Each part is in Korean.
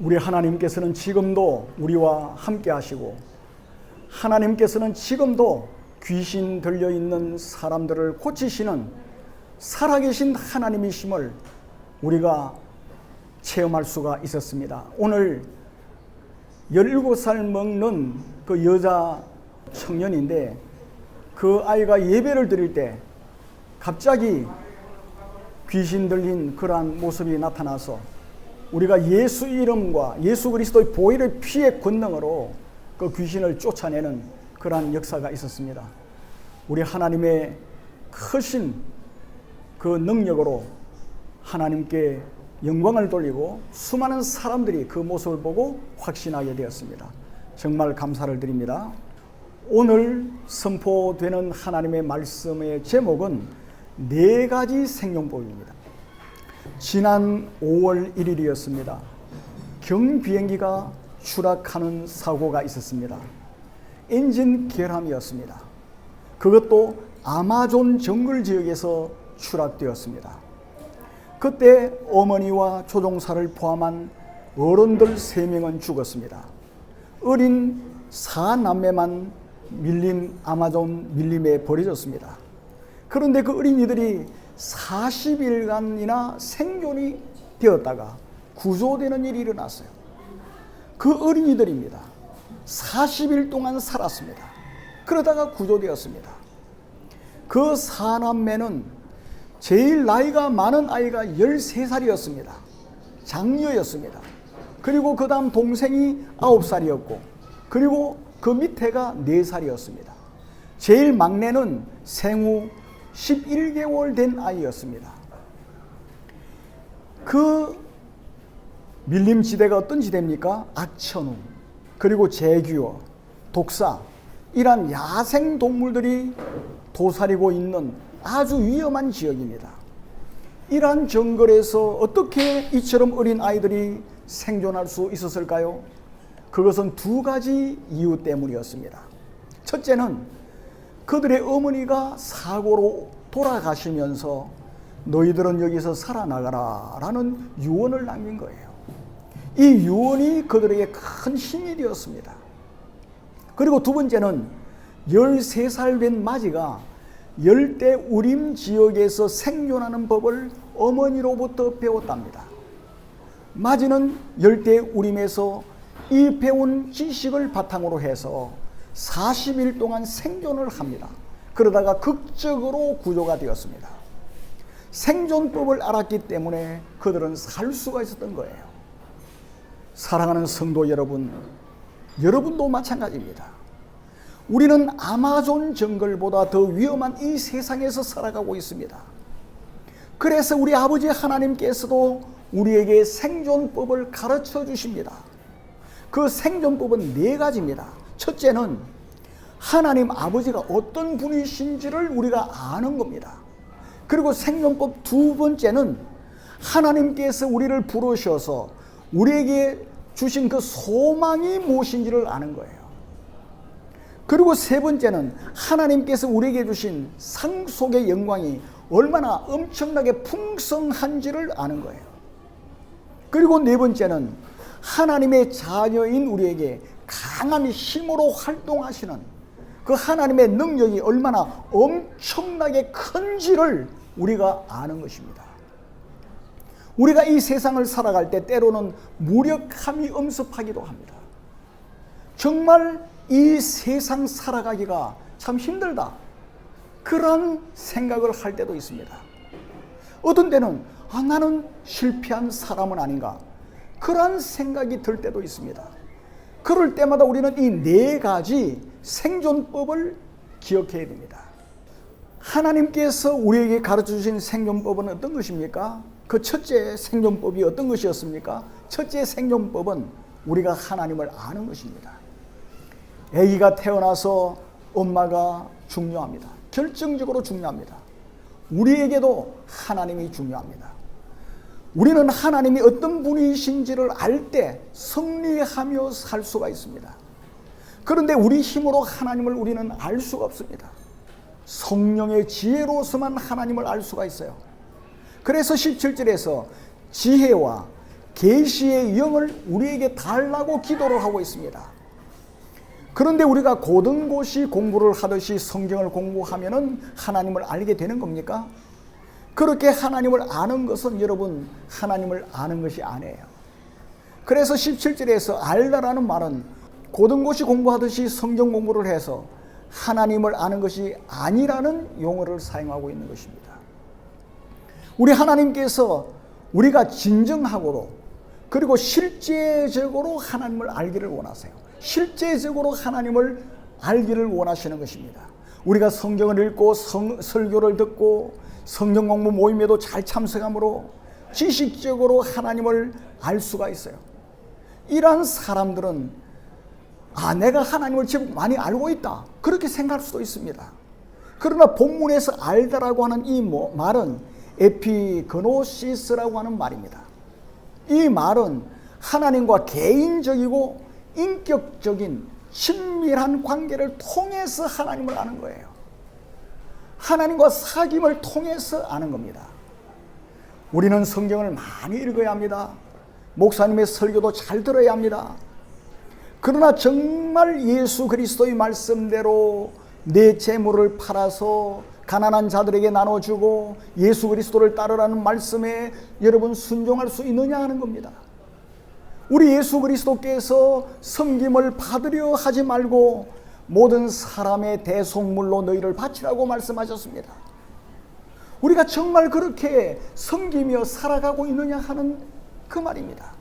우리 하나님께서는 지금도 우리와 함께 하시고 하나님께서는 지금도 귀신 들려 있는 사람들을 고치시는 살아계신 하나님이심을 우리가 체험할 수가 있었습니다. 오늘 17살 먹는 그 여자 청년인데 그 아이가 예배를 드릴 때 갑자기 귀신 들린 그러한 모습이 나타나서 우리가 예수 이름과 예수 그리스도의 보혈의 피의 권능으로 그 귀신을 쫓아내는 그러한 역사가 있었습니다. 우리 하나님의 크신 그 능력으로 하나님께 영광을 돌리고 수많은 사람들이 그 모습을 보고 확신하게 되었습니다. 정말 감사를 드립니다. 오늘 선포되는 하나님의 말씀의 제목은 네 가지 생존법입니다. 지난 5월 1일이었습니다. 경 비행기가 추락하는 사고가 있었습니다. 엔진 결함이었습니다. 그것도 아마존 정글 지역에서 추락되었습니다. 그때 어머니와 조종사를 포함한 어른들 3명은 죽었습니다. 어린 사남매만 밀림 아마존 밀림에 버려졌습니다. 그런데 그 어린이들이 40일간이나 생존이 되었다가 구조되는 일이 일어났어요. 그 어린이들입니다. 40일 동안 살았습니다. 그러다가 구조되었습니다. 그 사남매는 제일 나이가 많은 아이가 13살이었습니다. 장녀였습니다. 그리고 그 다음 동생이 9살이었고, 그리고 그 밑에가 4살이었습니다. 제일 막내는 생후 11개월 된 아이였습니다. 그 밀림 지대가 어떤 지대입니까? 악천후, 그리고 제규어, 독사, 이런 야생 동물들이 도사리고 있는 아주 위험한 지역입니다. 이러한 정글에서 어떻게 이처럼 어린 아이들이 생존할 수 있었을까요? 그것은 두 가지 이유 때문이었습니다. 첫째는 그들의 어머니가 사고로 돌아가시면서 너희들은 여기서 살아나가라 라는 유언을 남긴 거예요. 이 유언이 그들에게 큰 힘이 되었습니다. 그리고 두 번째는 13살 된 마지가 열대 우림 지역에서 생존하는 법을 어머니로부터 배웠답니다. 마지는 열대 우림에서 이 배운 지식을 바탕으로 해서 40일 동안 생존을 합니다. 그러다가 극적으로 구조가 되었습니다. 생존법을 알았기 때문에 그들은 살 수가 있었던 거예요. 사랑하는 성도 여러분, 여러분도 마찬가지입니다. 우리는 아마존 정글보다 더 위험한 이 세상에서 살아가고 있습니다. 그래서 우리 아버지 하나님께서도 우리에게 생존법을 가르쳐 주십니다. 그 생존법은 네 가지입니다. 첫째는 하나님 아버지가 어떤 분이신지를 우리가 아는 겁니다. 그리고 생존법 두 번째는 하나님께서 우리를 부르셔서 우리에게 주신 그 소망이 무엇인지를 아는 거예요. 그리고 세 번째는 하나님께서 우리에게 주신 상속의 영광이 얼마나 엄청나게 풍성한지를 아는 거예요. 그리고 네 번째는 하나님의 자녀인 우리에게 강한 힘으로 활동하시는 그 하나님의 능력이 얼마나 엄청나게 큰지를 우리가 아는 것입니다. 우리가 이 세상을 살아갈 때 때로는 무력함이 엄습하기도 합니다. 정말 이 세상 살아가기가 참 힘들다. 그런 생각을 할 때도 있습니다. 어떤 때는 아, 나는 실패한 사람은 아닌가. 그런 생각이 들 때도 있습니다. 그럴 때마다 우리는 이 네 가지 생존법을 기억해야 됩니다. 하나님께서 우리에게 가르쳐 주신 생존법은 어떤 것입니까? 그 첫째 생존법이 어떤 것이었습니까? 첫째 생존법은 우리가 하나님을 아는 것입니다. 아기가 태어나서 엄마가 중요합니다. 결정적으로 중요합니다. 우리에게도 하나님이 중요합니다. 우리는 하나님이 어떤 분이신지를 알 때 승리하며 살 수가 있습니다. 그런데 우리 힘으로 하나님을 우리는 알 수가 없습니다. 성령의 지혜로서만 하나님을 알 수가 있어요. 그래서 17절에서 지혜와 계시의 영을 우리에게 달라고 기도를 하고 있습니다. 그런데 우리가 고등고시 공부를 하듯이 성경을 공부하면은 하나님을 알게 되는 겁니까? 그렇게 하나님을 아는 것은 여러분 하나님을 아는 것이 아니에요. 그래서 17절에서 알다라는 말은 고등고시 공부하듯이 성경 공부를 해서 하나님을 아는 것이 아니라는 용어를 사용하고 있는 것입니다. 우리 하나님께서 우리가 진정하고도 그리고 실제적으로 하나님을 알기를 원하세요. 실제적으로 하나님을 알기를 원하시는 것입니다. 우리가 성경을 읽고 성, 설교를 듣고 성경 공부 모임에도 잘 참석함으로 지식적으로 하나님을 알 수가 있어요. 이러한 사람들은 아 내가 하나님을 지금 많이 알고 있다 그렇게 생각할 수도 있습니다. 그러나 본문에서 알다라고 하는 이 뭐, 말은 에피그노시스라고 하는 말입니다. 이 말은 하나님과 개인적이고 인격적인 친밀한 관계를 통해서 하나님을 아는 거예요. 하나님과 사귐을 통해서 아는 겁니다. 우리는 성경을 많이 읽어야 합니다. 목사님의 설교도 잘 들어야 합니다. 그러나 정말 예수 그리스도의 말씀대로 내 재물을 팔아서 가난한 자들에게 나눠주고 예수 그리스도를 따르라는 말씀에 여러분 순종할 수 있느냐 하는 겁니다. 우리 예수 그리스도께서 섬김을 받으려 하지 말고 모든 사람의 대속물로 너희를 바치라고 말씀하셨습니다. 우리가 정말 그렇게 섬기며 살아가고 있느냐 하는 그 말입니다.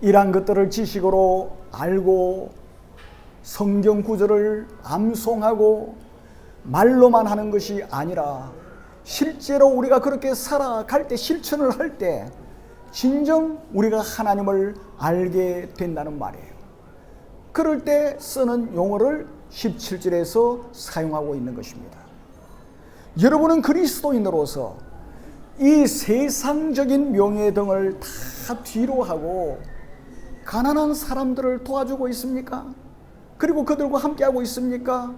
이러한 것들을 지식으로 알고 성경 구절을 암송하고 말로만 하는 것이 아니라 실제로 우리가 그렇게 살아갈 때 실천을 할 때 진정 우리가 하나님을 알게 된다는 말이에요. 그럴 때 쓰는 용어를 17절에서 사용하고 있는 것입니다. 여러분은 그리스도인으로서 이 세상적인 명예 등을 다 뒤로 하고 가난한 사람들을 도와주고 있습니까? 그리고 그들과 함께하고 있습니까?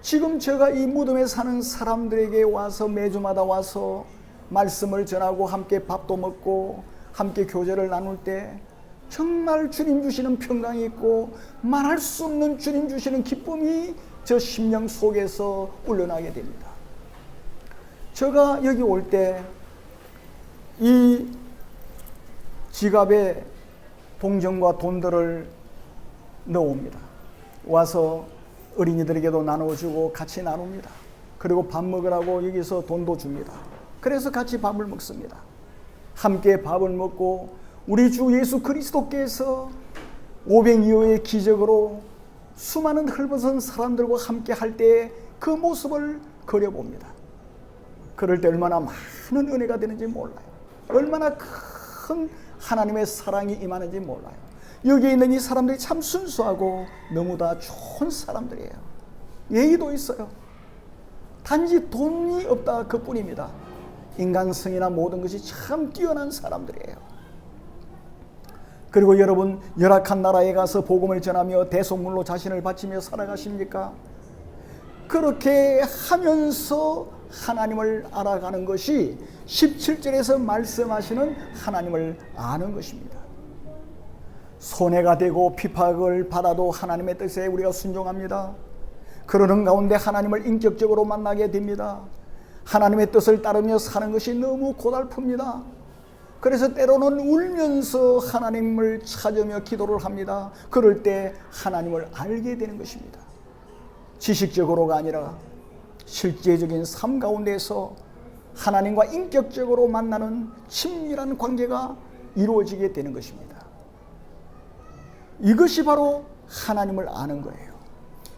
지금 제가 이 무덤에 사는 사람들에게 와서 매주마다 와서 말씀을 전하고 함께 밥도 먹고 함께 교제를 나눌 때 정말 주님 주시는 평강이 있고 말할 수 없는 주님 주시는 기쁨이 저 심령 속에서 울려나게 됩니다. 제가 여기 올 때 이 지갑에 동전과 돈들을 넣어옵니다. 와서 어린이들에게도 나눠주고 같이 나눕니다. 그리고 밥 먹으라고 여기서 돈도 줍니다. 그래서 같이 밥을 먹습니다. 함께 밥을 먹고 우리 주 예수 그리스도께서 500여의 기적으로 수많은 헐벗은 사람들과 함께 할 때 그 모습을 그려봅니다. 그럴 때 얼마나 많은 은혜가 되는지 몰라요. 얼마나 큰 하나님의 사랑이 임하는지 몰라요. 여기 있는 이 사람들이 참 순수하고 너무 다 좋은 사람들이에요. 예의도 있어요. 단지 돈이 없다 그 뿐입니다. 인간성이나 모든 것이 참 뛰어난 사람들이에요. 그리고 여러분 열악한 나라에 가서 복음을 전하며 대속물로 자신을 바치며 살아가십니까? 그렇게 하면서 하나님을 알아가는 것이 17절에서 말씀하시는 하나님을 아는 것입니다. 손해가 되고 피팍을 받아도 하나님의 뜻에 우리가 순종합니다. 그러는 가운데 하나님을 인격적으로 만나게 됩니다. 하나님의 뜻을 따르며 사는 것이 너무 고달픕니다. 그래서 때로는 울면서 하나님을 찾으며 기도를 합니다. 그럴 때 하나님을 알게 되는 것입니다. 지식적으로가 아니라 실제적인 삶 가운데서 하나님과 인격적으로 만나는 친밀한 관계가 이루어지게 되는 것입니다. 이것이 바로 하나님을 아는 거예요.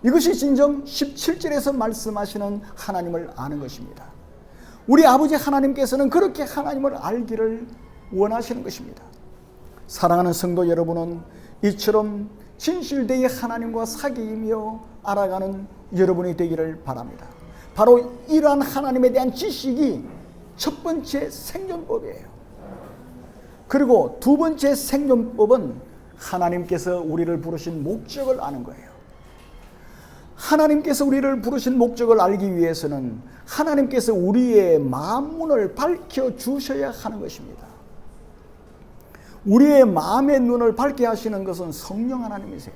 이것이 진정 17절에서 말씀하시는 하나님을 아는 것입니다. 우리 아버지 하나님께서는 그렇게 하나님을 알기를 원하시는 것입니다. 사랑하는 성도 여러분은 이처럼 진실되이 하나님과 사귀며 알아가는 여러분이 되기를 바랍니다. 바로 이러한 하나님에 대한 지식이 첫 번째 생존법이에요. 그리고 두 번째 생존법은 하나님께서 우리를 부르신 목적을 아는 거예요. 하나님께서 우리를 부르신 목적을 알기 위해서는 하나님께서 우리의 마음문을 밝혀 주셔야 하는 것입니다. 우리의 마음의 눈을 밝게 하시는 것은 성령 하나님이세요.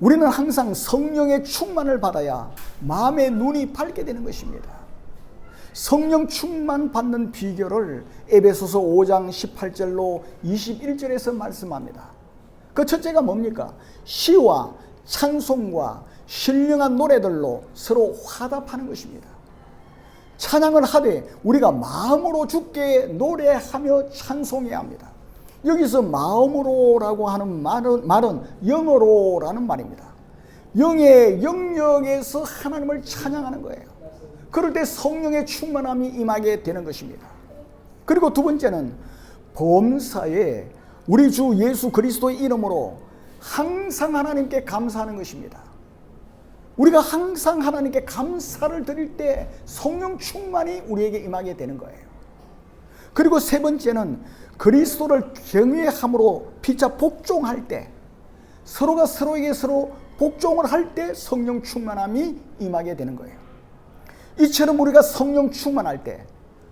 우리는 항상 성령의 충만을 받아야 마음의 눈이 밝게 되는 것입니다. 성령 충만 받는 비결을 에베소서 5장 18절로 21절에서 말씀합니다. 그 첫째가 뭡니까? 시와 찬송과 신령한 노래들로 서로 화답하는 것입니다. 찬양을 하되 우리가 마음으로 주께 노래하며 찬송해야 합니다. 여기서 마음으로라고 하는 말은, 말은 영어로라는 말입니다. 영의 영역에서 하나님을 찬양하는 거예요. 그럴 때 성령의 충만함이 임하게 되는 것입니다. 그리고 두 번째는 범사에 우리 주 예수 그리스도의 이름으로 항상 하나님께 감사하는 것입니다. 우리가 항상 하나님께 감사를 드릴 때 성령 충만이 우리에게 임하게 되는 거예요. 그리고 세 번째는 그리스도를 경외함으로 피차 복종할 때 서로가 서로에게 서로 복종을 할 때 성령 충만함이 임하게 되는 거예요. 이처럼 우리가 성령 충만할 때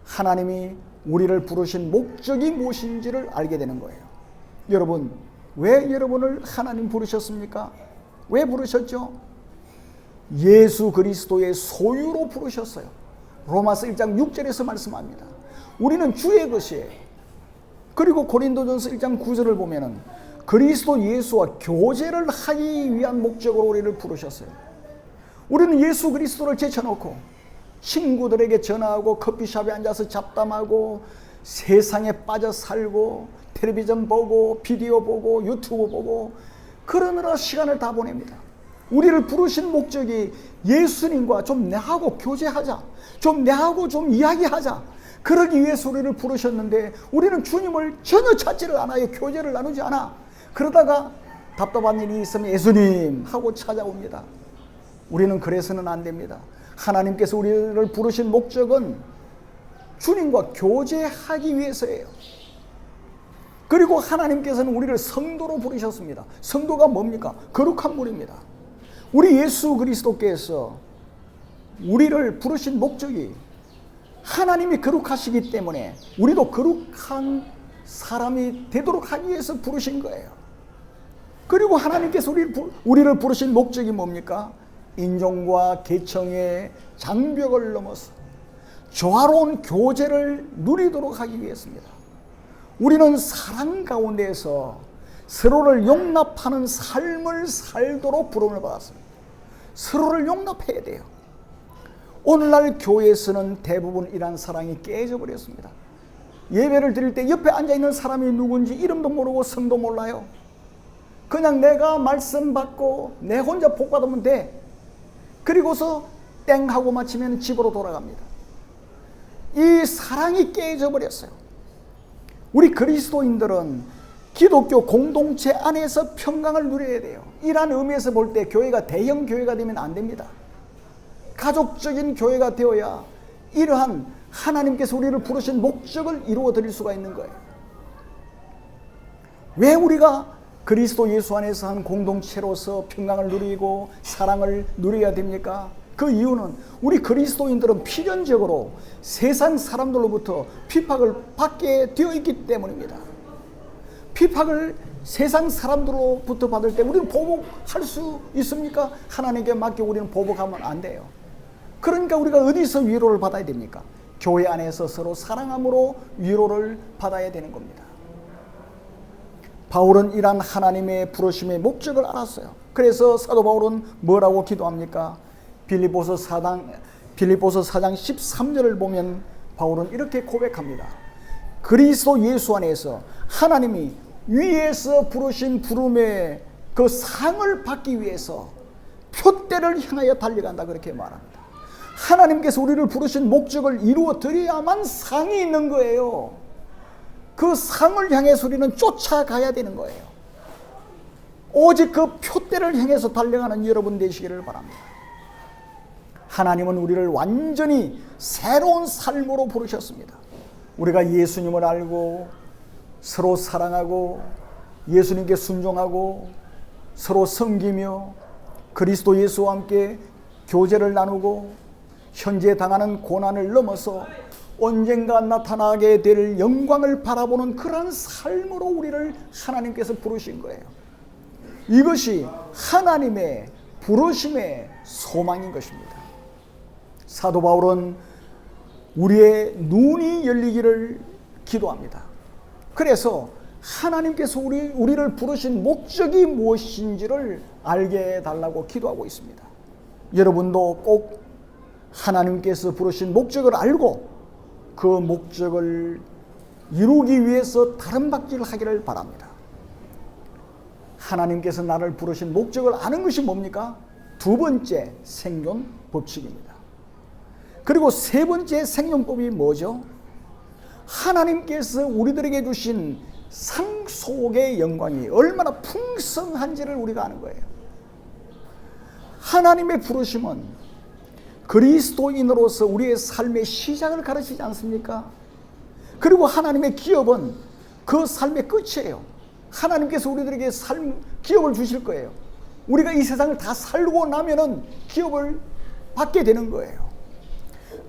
하나님이 우리를 부르신 목적이 무엇인지를 알게 되는 거예요. 여러분, 왜 여러분을 하나님 부르셨습니까? 왜 부르셨죠? 예수 그리스도의 소유로 부르셨어요. 로마서 1장 6절에서 말씀합니다. 우리는 주의 것이에요. 그리고 고린도전서 1장 9절을 보면은 그리스도 예수와 교제를 하기 위한 목적으로 우리를 부르셨어요. 우리는 예수 그리스도를 제쳐놓고 친구들에게 전화하고 커피숍에 앉아서 잡담하고 세상에 빠져 살고 텔레비전 보고 비디오 보고 유튜브 보고 그러느라 시간을 다 보냅니다. 우리를 부르신 목적이 예수님과 좀 내하고 교제하자. 좀 내하고 좀 이야기하자. 그러기 위해서 우리를 부르셨는데 우리는 주님을 전혀 찾지를 않아요. 교제를 나누지 않아. 그러다가 답답한 일이 있으면 예수님 하고 찾아옵니다. 우리는 그래서는 안 됩니다. 하나님께서 우리를 부르신 목적은 주님과 교제하기 위해서예요. 그리고 하나님께서는 우리를 성도로 부르셨습니다. 성도가 뭡니까? 거룩한 물입니다. 우리 예수 그리스도께서 우리를 부르신 목적이 하나님이 거룩하시기 때문에 우리도 거룩한 사람이 되도록 하기 위해서 부르신 거예요. 그리고 하나님께서 우리를, 부르신 목적이 뭡니까? 인종과 계층의 장벽을 넘어서 조화로운 교제를 누리도록 하기 위해서입니다. 우리는 사랑 가운데서 서로를 용납하는 삶을 살도록 부름을 받았습니다. 서로를 용납해야 돼요. 오늘날 교회에서는 대부분 이러한 사랑이 깨져 버렸습니다. 예배를 드릴 때 옆에 앉아 있는 사람이 누군지 이름도 모르고 성도 몰라요. 그냥 내가 말씀 받고 내 혼자 복 받으면 돼. 그리고서 땡 하고 마치면 집으로 돌아갑니다. 이 사랑이 깨져 버렸어요. 우리 그리스도인들은 기독교 공동체 안에서 평강을 누려야 돼요. 이러한 의미에서 볼 때 교회가 대형 교회가 되면 안 됩니다. 가족적인 교회가 되어야 이러한 하나님께서 우리를 부르신 목적을 이루어 드릴 수가 있는 거예요. 왜 우리가 그리스도 예수 안에서 한 공동체로서 평강을 누리고 사랑을 누려야 됩니까? 그 이유는 우리 그리스도인들은 필연적으로 세상 사람들로부터 핍박을 받게 되어 있기 때문입니다. 핍박을 세상 사람들로부터 받을 때 우리는 보복할 수 있습니까? 하나님께 맡겨 우리는 보복하면 안 돼요. 그러니까 우리가 어디서 위로를 받아야 됩니까? 교회 안에서 서로 사랑함으로 위로를 받아야 되는 겁니다. 바울은 이러한 하나님의 부르심의 목적을 알았어요. 그래서 사도 바울은 뭐라고 기도합니까? 빌립보서 4장 빌립보서 4장 13절을 보면 바울은 이렇게 고백합니다. 그리스도 예수 안에서 하나님이 위에서 부르신 부름의 그 상을 받기 위해서 표대를 향하여 달려간다 그렇게 말합니다. 하나님께서 우리를 부르신 목적을 이루어 드려야만 상이 있는 거예요. 그 상을 향해서 우리는 쫓아가야 되는 거예요. 오직 그 표대를 향해서 달려가는 여러분 되시기를 바랍니다. 하나님은 우리를 완전히 새로운 삶으로 부르셨습니다. 우리가 예수님을 알고 서로 사랑하고 예수님께 순종하고 서로 섬기며 그리스도 예수와 함께 교제를 나누고 현재 당하는 고난을 넘어서 언젠가 나타나게 될 영광을 바라보는 그러한 삶으로 우리를 하나님께서 부르신 거예요. 이것이 하나님의 부르심의 소망인 것입니다. 사도 바울은 우리의 눈이 열리기를 기도합니다. 그래서 하나님께서 우리, 우리를 부르신 목적이 무엇인지를 알게 해달라고 기도하고 있습니다. 여러분도 꼭 하나님께서 부르신 목적을 알고 그 목적을 이루기 위해서 다른 박질을 하기를 바랍니다. 하나님께서 나를 부르신 목적을 아는 것이 뭡니까? 두 번째 생존 법칙입니다. 그리고 세 번째 생존법이 뭐죠? 하나님께서 우리들에게 주신 상속의 영광이 얼마나 풍성한지를 우리가 아는 거예요. 하나님의 부르심은 그리스도인으로서 우리의 삶의 시작을 가르치지 않습니까? 그리고 하나님의 기업은 그 삶의 끝이에요. 하나님께서 우리들에게 삶, 기업을 주실 거예요. 우리가 이 세상을 다 살고 나면은 기업을 받게 되는 거예요.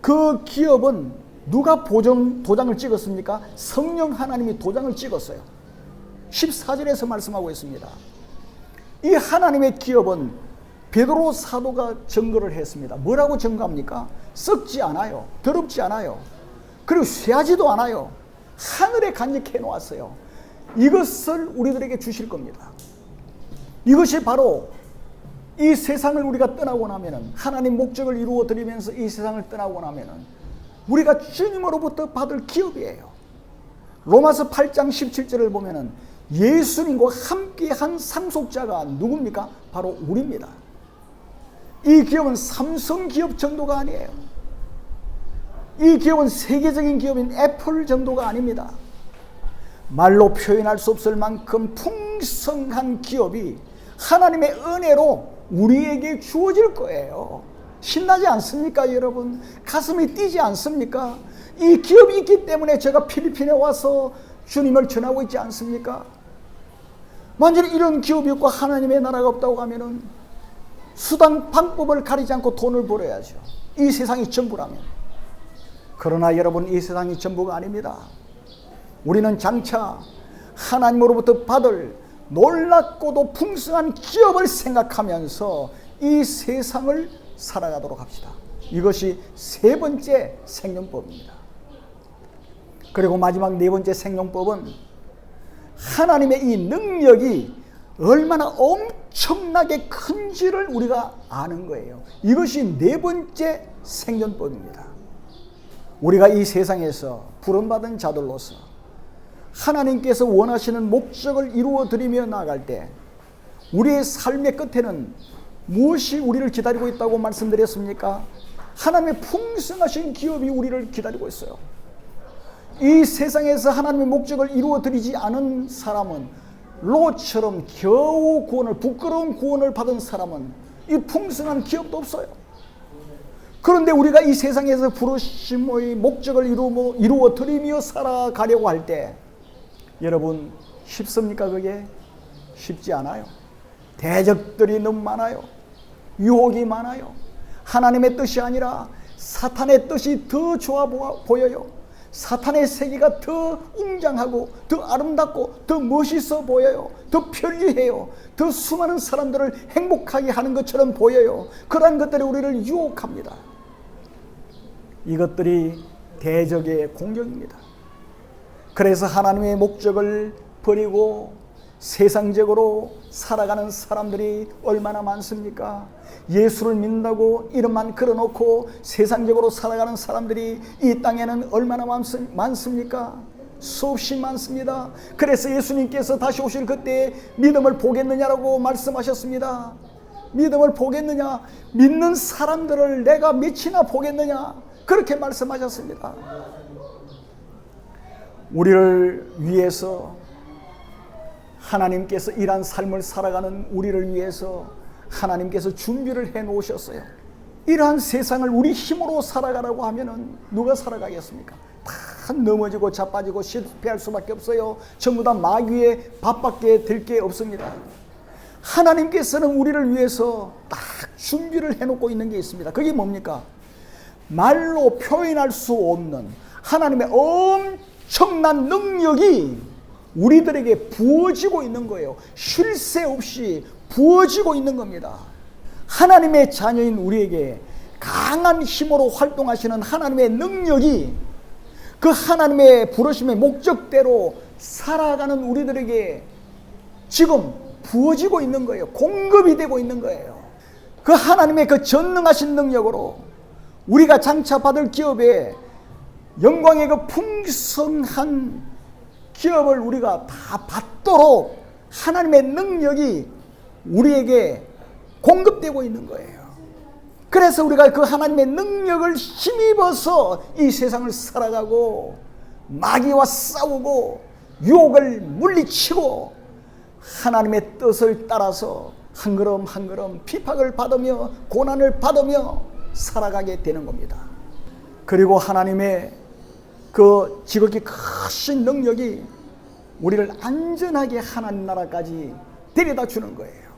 그 기업은 누가 보정, 도장을 찍었습니까? 성령 하나님이 도장을 찍었어요. 14절에서 말씀하고 있습니다. 이 하나님의 기업은 베드로 사도가 증거를 했습니다. 뭐라고 증거합니까? 썩지 않아요. 더럽지 않아요. 그리고 쇠하지도 않아요. 하늘에 간직해 놓았어요. 이것을 우리들에게 주실 겁니다. 이것이 바로 이 세상을 우리가 떠나고 나면은 하나님 목적을 이루어 드리면서 이 세상을 떠나고 나면은 우리가 주님으로부터 받을 기업이에요. 로마서 8장 17절을 보면은 예수님과 함께한 상속자가 누굽니까? 바로 우리입니다. 이 기업은 삼성 기업 정도가 아니에요. 이 기업은 세계적인 기업인 애플 정도가 아닙니다. 말로 표현할 수 없을 만큼 풍성한 기업이 하나님의 은혜로 우리에게 주어질 거예요. 신나지 않습니까, 여러분? 가슴이 뛰지 않습니까? 이 기업이 있기 때문에 제가 필리핀에 와서 주님을 전하고 있지 않습니까? 만약 이런 기업이 없고 하나님의 나라가 없다고 하면은 수단 방법을 가리지 않고 돈을 벌어야죠. 이 세상이 전부라면. 그러나 여러분 이 세상이 전부가 아닙니다. 우리는 장차 하나님으로부터 받을 놀랍고도 풍성한 기업을 생각하면서 이 세상을 살아가도록 합시다. 이것이 세 번째 생명법입니다. 그리고 마지막 네 번째 생명법은 하나님의 이 능력이 얼마나 엄청나게 큰지를 우리가 아는 거예요. 이것이 네 번째 생존법입니다. 우리가 이 세상에서 부름받은 자들로서 하나님께서 원하시는 목적을 이루어 드리며 나갈 때 우리의 삶의 끝에는 무엇이 우리를 기다리고 있다고 말씀드렸습니까? 하나님의 풍성하신 기업이 우리를 기다리고 있어요. 이 세상에서 하나님의 목적을 이루어 드리지 않은 사람은 롯처럼 겨우 구원을 부끄러운 구원을 받은 사람은 이 풍성한 기업도 없어요. 그런데 우리가 이 세상에서 부르심의 목적을 이루어, 이루어 드리며 살아가려고 할 때 여러분 쉽습니까 그게? 쉽지 않아요. 대적들이 너무 많아요. 유혹이 많아요. 하나님의 뜻이 아니라 사탄의 뜻이 더 좋아 보여요. 사탄의 세계가 더 웅장하고 더 아름답고 더 멋있어 보여요. 더 편리해요. 더 수많은 사람들을 행복하게 하는 것처럼 보여요. 그러한 것들이 우리를 유혹합니다. 이것들이 대적의 공격입니다. 그래서 하나님의 목적을 버리고 세상적으로 살아가는 사람들이 얼마나 많습니까? 예수를 믿는다고 이름만 걸어놓고 세상적으로 살아가는 사람들이 이 땅에는 얼마나 많습니까? 수없이 많습니다. 그래서 예수님께서 다시 오실 그때 믿음을 보겠느냐라고 말씀하셨습니다. 믿음을 보겠느냐? 믿는 사람들을 내가 몇이나 보겠느냐? 그렇게 말씀하셨습니다. 우리를 위해서 하나님께서 이런 삶을 살아가는 우리를 위해서 하나님께서 준비를 해 놓으셨어요. 이러한 세상을 우리 힘으로 살아가라고 하면은 누가 살아가겠습니까? 다 넘어지고 자빠지고 실패할 수밖에 없어요. 전부 다 마귀의 밥밖에 될 게 없습니다. 하나님께서는 우리를 위해서 딱 준비를 해놓고 있는 게 있습니다. 그게 뭡니까? 말로 표현할 수 없는 하나님의 엄청난 능력이 우리들에게 부어지고 있는 거예요. 쉴 새 없이 부어지고 있는 겁니다. 하나님의 자녀인 우리에게 강한 힘으로 활동하시는 하나님의 능력이 그 하나님의 부르심의 목적대로 살아가는 우리들에게 지금 부어지고 있는 거예요. 공급이 되고 있는 거예요. 그 하나님의 그 전능하신 능력으로 우리가 장차 받을 기업에 영광의 그 풍성한 기업을 우리가 다 받도록 하나님의 능력이 우리에게 공급되고 있는 거예요. 그래서 우리가 그 하나님의 능력을 힘입어서 이 세상을 살아가고 마귀와 싸우고 유혹을 물리치고 하나님의 뜻을 따라서 한 걸음 한 걸음 피박을 받으며 고난을 받으며 살아가게 되는 겁니다. 그리고 하나님의 그 지극히 크신 능력이 우리를 안전하게 하나님 나라까지 데려다 주는 거예요.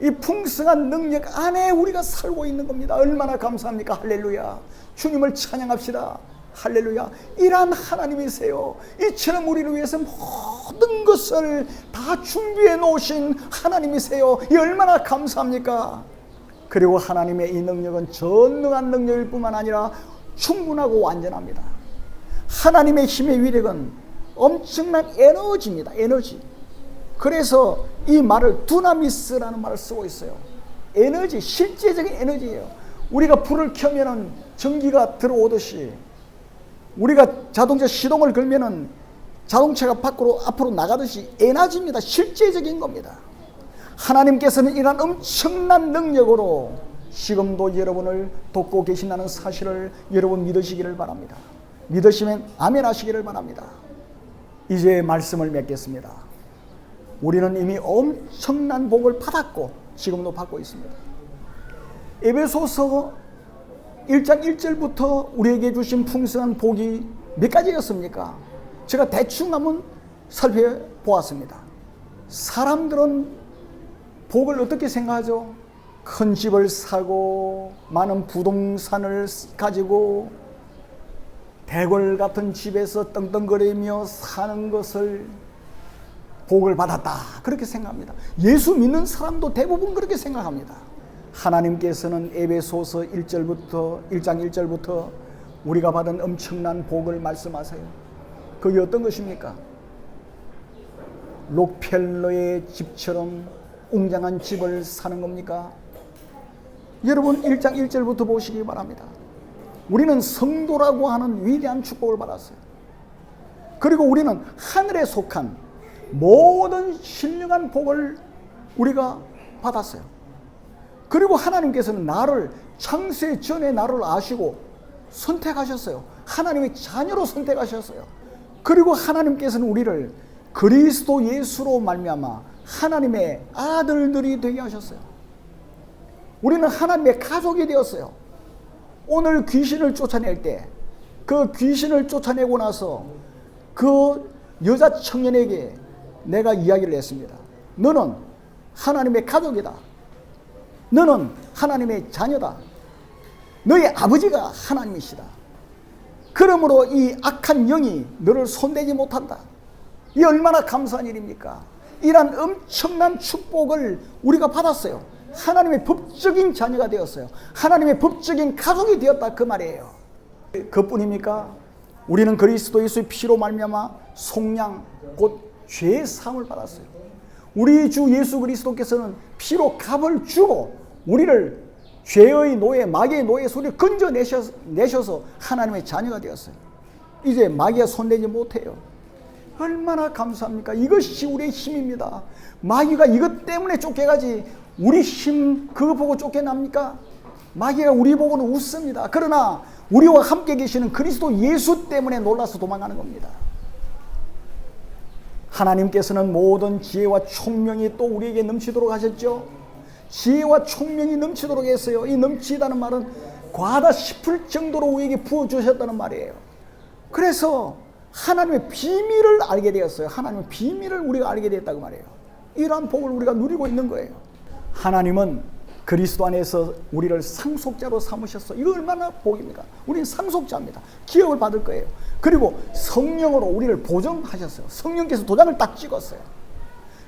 이 풍성한 능력 안에 우리가 살고 있는 겁니다. 얼마나 감사합니까? 할렐루야. 주님을 찬양합시다. 할렐루야. 이러한 하나님이세요. 이처럼 우리를 위해서 모든 것을 다 준비해 놓으신 하나님이세요. 이 얼마나 감사합니까? 그리고 하나님의 이 능력은 전능한 능력일 뿐만 아니라 충분하고 완전합니다. 하나님의 힘의 위력은 엄청난 에너지입니다. 에너지. 그래서 이 말을 두나미스라는 말을 쓰고 있어요. 에너지, 실제적인 에너지예요. 우리가 불을 켜면은 전기가 들어오듯이 우리가 자동차 시동을 걸면은 자동차가 밖으로 앞으로 나가듯이 에너지입니다. 실제적인 겁니다. 하나님께서는 이런 엄청난 능력으로 지금도 여러분을 돕고 계신다는 사실을 여러분 믿으시기를 바랍니다. 믿으시면 아멘 하시기를 바랍니다. 이제 말씀을 맺겠습니다. 우리는 이미 엄청난 복을 받았고 지금도 받고 있습니다. 에베소서 1장 1절부터 우리에게 주신 풍성한 복이 몇 가지였습니까? 제가 대충 한번 살펴보았습니다. 사람들은 복을 어떻게 생각하죠? 큰 집을 사고 많은 부동산을 가지고 대궐 같은 집에서 떵떵거리며 사는 것을 복을 받았다. 그렇게 생각합니다. 예수 믿는 사람도 대부분 그렇게 생각합니다. 하나님께서는 에베소서 1절부터 1장 1절부터 우리가 받은 엄청난 복을 말씀하세요. 그게 어떤 것입니까? 록펠러의 집처럼 웅장한 집을 사는 겁니까? 여러분 1장 1절부터 보시기 바랍니다. 우리는 성도라고 하는 위대한 축복을 받았어요. 그리고 우리는 하늘에 속한 모든 신령한 복을 우리가 받았어요. 그리고 하나님께서는 나를 창세 전에 나를 아시고 선택하셨어요. 하나님의 자녀로 선택하셨어요. 그리고 하나님께서는 우리를 그리스도 예수로 말미암아 하나님의 아들들이 되게 하셨어요. 우리는 하나님의 가족이 되었어요. 오늘 귀신을 쫓아낼 때 그 귀신을 쫓아내고 나서 그 여자 청년에게 내가 이야기를 했습니다. 너는 하나님의 가족이다. 너는 하나님의 자녀다. 너의 아버지가 하나님이시다. 그러므로 이 악한 영이 너를 손대지 못한다. 이 얼마나 감사한 일입니까? 이런 엄청난 축복을 우리가 받았어요. 하나님의 법적인 자녀가 되었어요. 하나님의 법적인 가족이 되었다 그 말이에요. 그뿐입니까? 우리는 그리스도 예수의 피로 말미암아 속량 곧 죄의 사함을 받았어요. 우리 주 예수 그리스도께서는 피로 값을 주고 우리를 죄의 노예, 마귀의 노예 소리를 건져내셔서 내셔서 하나님의 자녀가 되었어요. 이제 마귀가 손대지 못해요. 얼마나 감사합니까? 이것이 우리의 힘입니다. 마귀가 이것 때문에 쫓겨가지 우리 힘 그거 보고 쫓겨납니까? 마귀가 우리 보고는 웃습니다. 그러나 우리와 함께 계시는 그리스도 예수 때문에 놀라서 도망가는 겁니다. 하나님께서는 모든 지혜와 총명이 또 우리에게 넘치도록 하셨죠. 지혜와 총명이 넘치도록 했어요. 이 넘치다는 말은 과다 싶을 정도로 우리에게 부어주셨다는 말이에요. 그래서 하나님의 비밀을 알게 되었어요. 하나님의 비밀을 우리가 알게 되었다고 말이에요. 이러한 복을 우리가 누리고 있는 거예요. 하나님은 그리스도 안에서 우리를 상속자로 삼으셨어. 이거 얼마나 복입니까? 우리는 상속자입니다. 기업을 받을 거예요. 그리고 성령으로 우리를 보정하셨어요. 성령께서 도장을 딱 찍었어요.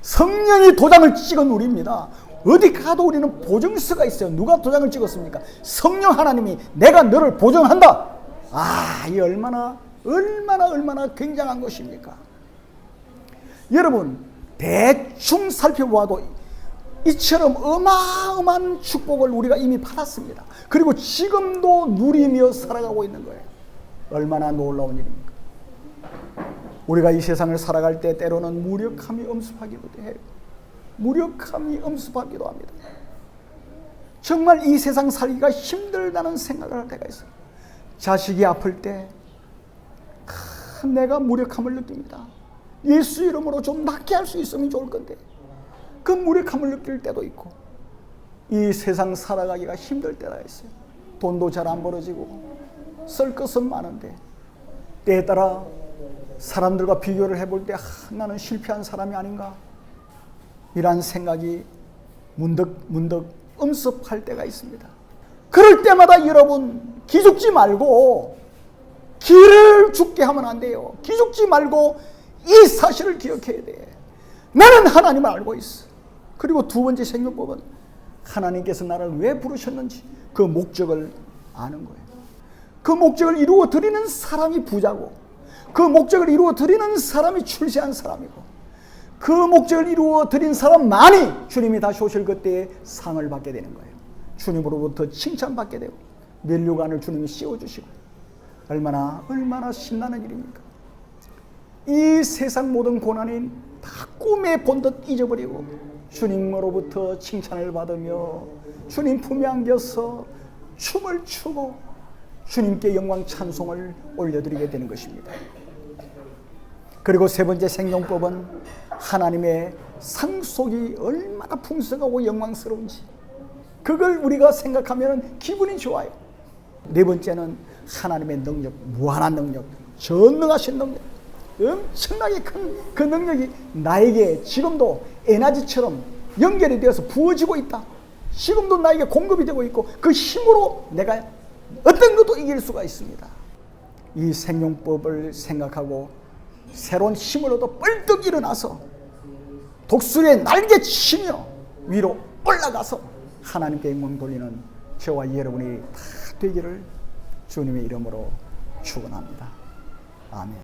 성령이 도장을 찍은 우리입니다. 어디 가도 우리는 보증서가 있어요. 누가 도장을 찍었습니까? 성령 하나님이 내가 너를 보정한다. 아, 이 얼마나 얼마나 얼마나 굉장한 것입니까? 여러분 대충 살펴보아도 이처럼 어마어마한 축복을 우리가 이미 받았습니다. 그리고 지금도 누리며 살아가고 있는 거예요. 얼마나 놀라운 일입니까? 우리가 이 세상을 살아갈 때 때로는 무력함이 엄습하기도 해요. 무력함이 엄습하기도 합니다. 정말 이 세상 살기가 힘들다는 생각을 할 때가 있어요. 자식이 아플 때 아, 내가 무력함을 느낍니다. 예수 이름으로 좀 낫게 할 수 있으면 좋을 건데 그 무력함을 느낄 때도 있고 이 세상 살아가기가 힘들 때가 있어요. 돈도 잘 안 벌어지고 쓸 것은 많은데 때에 따라 사람들과 비교를 해볼 때 아, 나는 실패한 사람이 아닌가 이란 생각이 문득 문득 음습할 때가 있습니다. 그럴 때마다 여러분 기죽지 말고 길을 죽게 하면 안 돼요. 기죽지 말고 이 사실을 기억해야 돼. 나는 하나님을 알고 있어. 그리고 두 번째 생명법은 하나님께서 나를 왜 부르셨는지 그 목적을 아는 거예요. 그 목적을 이루어 드리는 사람이 부자고 그 목적을 이루어 드리는 사람이 출세한 사람이고 그 목적을 이루어 드린 사람만이 주님이 다시 오실 그때에 상을 받게 되는 거예요. 주님으로부터 칭찬받게 되고 면류관을 주님이 씌워주시고 얼마나 얼마나 신나는 일입니까? 이 세상 모든 고난이 다 꿈에 본 듯 잊어버리고 주님으로부터 칭찬을 받으며 주님 품에 안겨서 춤을 추고 주님께 영광 찬송을 올려드리게 되는 것입니다. 그리고 세 번째 생명법은 하나님의 상속이 얼마나 풍성하고 영광스러운지 그걸 우리가 생각하면 기분이 좋아요. 네 번째는 하나님의 능력, 무한한 능력, 전능하신 능력, 엄청나게 큰 그 능력이 나에게 지금도 에너지처럼 연결이 되어서 부어지고 있다. 지금도 나에게 공급이 되고 있고 그 힘으로 내가 어떤 것도 이길 수가 있습니다. 이 생명법을 생각하고 새로운 힘을 얻어 뻘떡 일어나서 독수리에 날개 치며 위로 올라가서 하나님께 영광 돌리는 저와 여러분이 다 되기를 주님의 이름으로 축원합니다. 아멘.